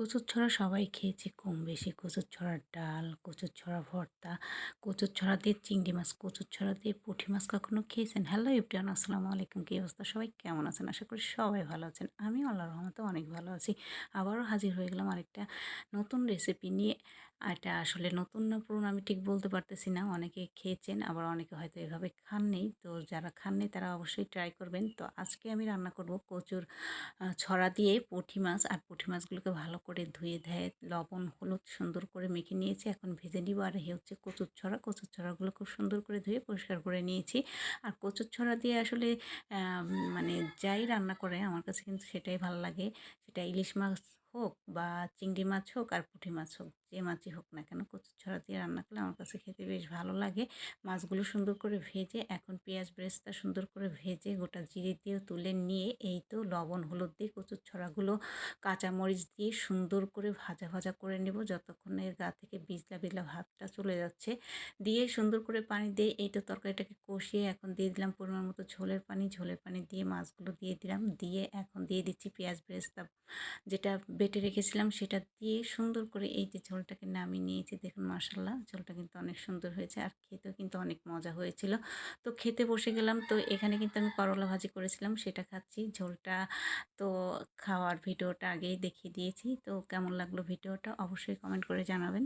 কচুর ছড়া সবাই খেয়েছে কম বেশি। কচুর ছড়ার ডাল, কচুর ছড়া ভর্তা, কচুর ছড়া দিয়ে চিংড়ি মাছ, কচুর ছড়া দিয়ে পুঁটি মাছ কখনো খেয়েছেন? হ্যালো ইবরান আসসালামু আলাইকুম। কী অবস্থা? সবাই কেমন আছেন? আশা করি সবাই ভালো আছেন। আমি আল্লাহ রহমতে অনেক ভালো আছি। আবারও হাজির হয়ে গেলাম আরেকটা নতুন রেসিপি নিয়ে। এটা আসলে নতুন না, পুরনো আমি ঠিক বলতে পারতেছি না। অনেকে খেয়েছেন, আবার অনেকে হয়তো এভাবে খাননি। তো যারা খাননি তারা অবশ্যই ট্রাই করবেন। তো আজকে আমি রান্না করব কচুর ছড়া দিয়ে পুঁটি মাছ। আর পুঁটি মাছগুলোকে ভালো করে ধুয়ে ধেয়ে লবণ, হলুদ সুন্দর করে মেখে নিয়েছি। এখন ভেজে নিব। আর হচ্ছে কচুর ছড়া। কচুর ছড়াগুলো খুব সুন্দর করে ধুয়ে পরিষ্কার করে নিয়েছি। আর কচুর ছড়া দিয়ে আসলে মানে যাই রান্না করে, আমার কাছে কিন্তু সেটাই ভালো লাগে। সেটা ইলিশ মাছ হোক বা চিংড়ি মাছ হোক আর পুঁটি মাছ হোক, যে মাছই হোক না কেন, কচুর ছড়া দিয়ে রান্না করলে আমার কাছে খেতে বেশ ভালো লাগে। মাছগুলো সুন্দর করে ভেজে, এখন পেঁয়াজ বেরেস্তা সুন্দর করে ভেজে গোটা জিরে দিয়ে তুলে নিয়ে, এই তো লবণ, হলুদ দিয়ে কচুর ছড়াগুলো কাঁচামরিচ দিয়ে সুন্দর করে ভাজা ভাজা করে নেব। যতক্ষণ এর গা থেকে বিজলা বিজলা ভাবটা চলে যাচ্ছে, দিয়ে সুন্দর করে পানি দিয়ে, এই তো তরকারিটাকে কষিয়ে এখন দিয়ে দিলাম পরিমাণ মতো ঝোলের পানি। ঝোলের পানি দিয়ে মাছগুলো দিয়ে দিলাম, দিয়ে এখন দিয়ে দিচ্ছি পেঁয়াজ বেরেস্তা, যেটা বেটে রেখেছিলাম সেটা দিয়ে সুন্দর করে এই যে ঝোলটাকে নামিয়ে নিয়েছি। দেখুন মাসাল্লাহ ঝোলটা কিন্তু অনেক সুন্দর হয়েছে আর খেতেও কিন্তু অনেক মজা হয়েছিল। তো খেতে বসে গেলাম, তো এখানে কিন্তু আমি করলা ভাজি করেছিলাম, সেটা খাচ্ছি। ঝোলটা তো খাওয়ার ভিডিওটা আগেই দেখিয়ে দিয়েছি, তো কেমন লাগল ভিডিওটা অবশ্যই কমেন্ট করে জানাবেন।